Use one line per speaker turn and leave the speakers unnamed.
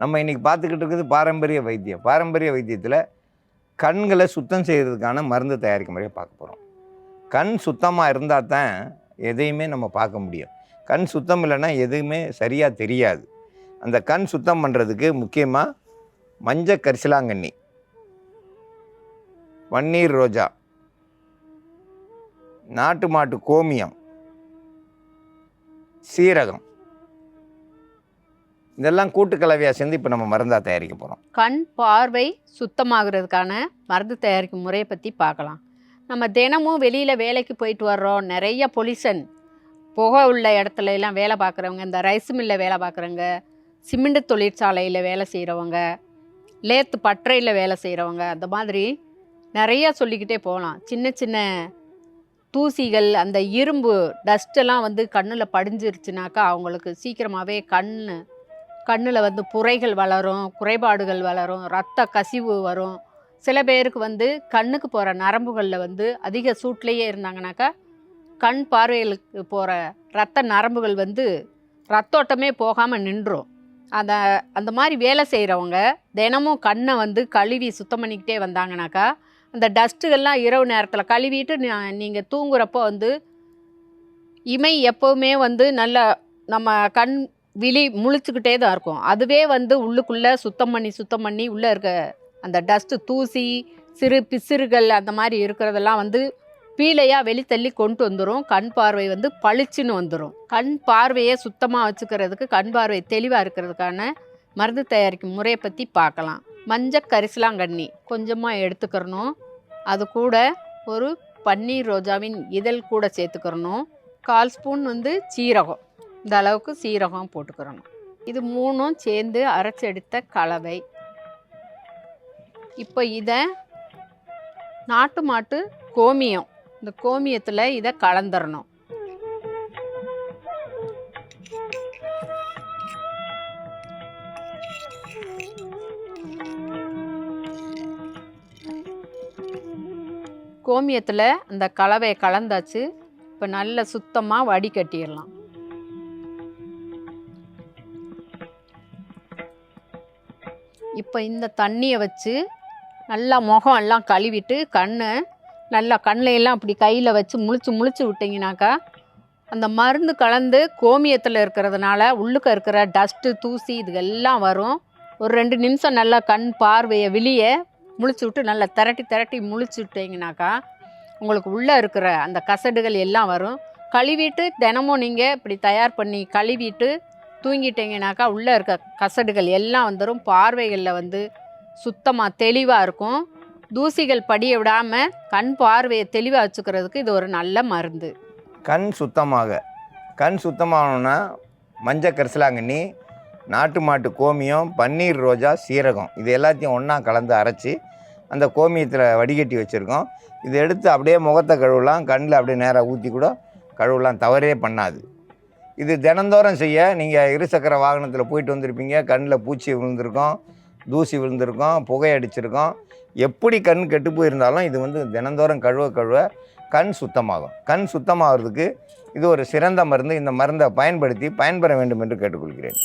நம்ம இன்றைக்கி பார்த்துக்கிட்டு இருக்கிறது பாரம்பரிய வைத்தியம். பாரம்பரிய வைத்தியத்தில் கண்களை சுத்தம் செய்கிறதுக்கான மருந்து தயாரிக்கும் முறையை பார்க்க போகிறோம் கண் சுத்தமாக இருந்தால் தான் எதையுமே நம்ம பார்க்க முடியும். கண் சுத்தம் இல்லைன்னா எதுவுமே சரியாக தெரியாது. அந்த கண் சுத்தம் பண்ணுறதுக்கு முக்கியமாக மஞ்சள் கரிசலாங்கண்ணி வன்னீர் ரோஜா நாட்டு மாட்டு கோமியம் சீரகம் இதெல்லாம் கூட்டுக்கலவையாக சேர்ந்து இப்போ நம்ம மருந்தாக தயாரிக்க போகிறோம்
கண் பார்வை சுத்தமாகிறதுக்கான மருந்து தயாரிக்கும் முறையை பற்றி பார்க்கலாம். நம்ம தினமும் வெளியில் வேலைக்கு போயிட்டு வர்றோம். நிறைய பொல்யூஷன் புகை உள்ள இடத்துல எல்லாம் வேலை பார்க்குறவங்க இந்த ரைஸ் மில்லில் வேலை பார்க்குறவங்க சிமெண்ட் தொழிற்சாலையில் வேலை செய்கிறவங்க லேத்து பட்டறையில் வேலை செய்கிறவங்க அந்த மாதிரி நிறையா சொல்லிக்கிட்டே போகலாம். சின்ன சின்ன தூசிகள் அந்த இரும்பு டஸ்ட்டெல்லாம் வந்து கண்ணில் படிஞ்சிருச்சுனாக்கா அவங்களுக்கு சீக்கிரமாகவே கண் கண்ணில் வந்து புரைகள் வளரும் குறைபாடுகள் வளரும் ரத்த கசிவு வரும். சில பேருக்கு வந்து கண்ணுக்கு போகிற நரம்புகளில் வந்து அதிக சூட்லேயே இருந்தாங்கனாக்கா கண் பார்வைகளுக்கு போகிற ரத்த நரம்புகள் வந்து ரத்தோட்டமே போகாமல் நின்றும். அந்த அந்த மாதிரி வேலை செய்கிறவங்க தினமும் கண்ணை வந்து கழுவி சுத்தம் பண்ணிக்கிட்டே வந்தாங்கனாக்கா அந்த டஸ்ட்டுகள்லாம் இரவு நேரத்தில் கழுவிட்டு நீங்கள் தூங்குறப்போ வந்து இமை எப்போவுமே வந்து நல்ல நம்ம கண் விழி முழிச்சுக்கிட்டே தான் இருக்கும். அதுவே வந்து உள்ளுக்குள்ளே சுத்தம் பண்ணி சுத்தம் பண்ணி உள்ளே இருக்க அந்த டஸ்ட்டு தூசி சிறு பிசிறுகள் அந்த மாதிரி இருக்கிறதெல்லாம் வந்து பீலையாக வெளித்தள்ளி கொண்டு வந்துடும் கண் பார்வை வந்து பளிச்சுன்னு வந்துடும் கண் பார்வையை சுத்தமாக வச்சுக்கிறதுக்கு கண் பார்வை தெளிவாக இருக்கிறதுக்கான மருந்து தயாரிக்கும் முறையை பற்றி பார்க்கலாம். மஞ்சள் கரிசலாங்கண்ணி கொஞ்சமாக எடுத்துக்கிறணும். அது கூட ஒரு பன்னீர் ரோஜாவின் இதழ் கூட சேர்த்துக்கிறணும். கால் ஸ்பூன் வந்து சீரகம். இந்த அளவுக்கு சீரகம் போட்டுக்கிறணும். இது மூணும் சேர்ந்து அரைச்செடுத்த கலவை. இப்போ இதை நாட்டு மாட்டு கோமியம் இந்த கோமியத்தில் இதை கலந்துடணும் கோமியத்தில் அந்த கலவையை கலந்தாச்சு. இப்போ நல்ல சுத்தமாக வடிகட்டிடலாம். இப்போ இந்த தண்ணியை வச்சு நல்லா முகம் எல்லாம் கழுவிட்டு கண் நல்லா கண்ணையெல்லாம் அப்படி கையில் வச்சு முழிச்சு முழிச்சு விட்டிங்கனாக்கா அந்த மருந்து கலந்து கோமியத்தில் இருக்கிறதுனால உள்ளுக்க இருக்கிற டஸ்ட்டு தூசி இதுகெல்லாம் வரும். ஒரு ரெண்டு நிமிஷம் நல்லா கண் பார்வையை வெளியே முழிச்சு விட்டு நல்லா திரட்டி திரட்டி முழிச்சு விட்டிங்கனாக்கா உங்களுக்கு உள்ளே இருக்கிற அந்த கசடுகள் எல்லாம் வரும். கழுவிட்டு தினமும் நீங்கள் இப்படி தயார் பண்ணி கழுவிட்டு தூங்கிட்டீங்கனாக்கா உள்ளே இருக்க கசடுகள் எல்லாம் வந்துடும் பார்வைகளில் வந்து சுத்தமாக தெளிவாக இருக்கும். தூசிகள் படிய விடாமல் கண் பார்வையை தெளிவாக வச்சுக்கிறதுக்கு இது ஒரு நல்ல மருந்து.
கண் சுத்தமாக. கண் சுத்தமாகணும்னா மஞ்சள் கரிசலாங்கண்ணி நாட்டு மாட்டு கோமியம் பன்னீர் ரோஜா சீரகம் இது எல்லாத்தையும் ஒன்றா கலந்து அரைச்சி அந்த கோமியத்தில் வடிகட்டி வச்சுருக்கோம். இதை எடுத்து அப்படியே முகத்தை கழுவலாம். கண்ணில் அப்படியே நேராக ஊற்றி கூட கழுவலாம். தவறே பண்ணாது. இது தினந்தோறும் செய்ய. நீங்கள் இருசக்கர வாகனத்தில் போயிட்டு வந்திருப்பீங்க. கண்ணில் பூச்சி விழுந்திருக்கோம் தூசி விழுந்திருக்கோம் புகை அடிச்சிருக்கோம். எப்படி கண் கெட்டு போயிருந்தாலும் இது வந்து தினந்தோறும் கழுவ கழுவ கண் சுத்தமாகும். கண் சுத்தமாகிறதுக்கு இது ஒரு சிறந்த மருந்து. இந்த மருந்தை பயன்படுத்தி பயன்பெற வேண்டும் என்று கேட்டுக்கொள்கிறேன்.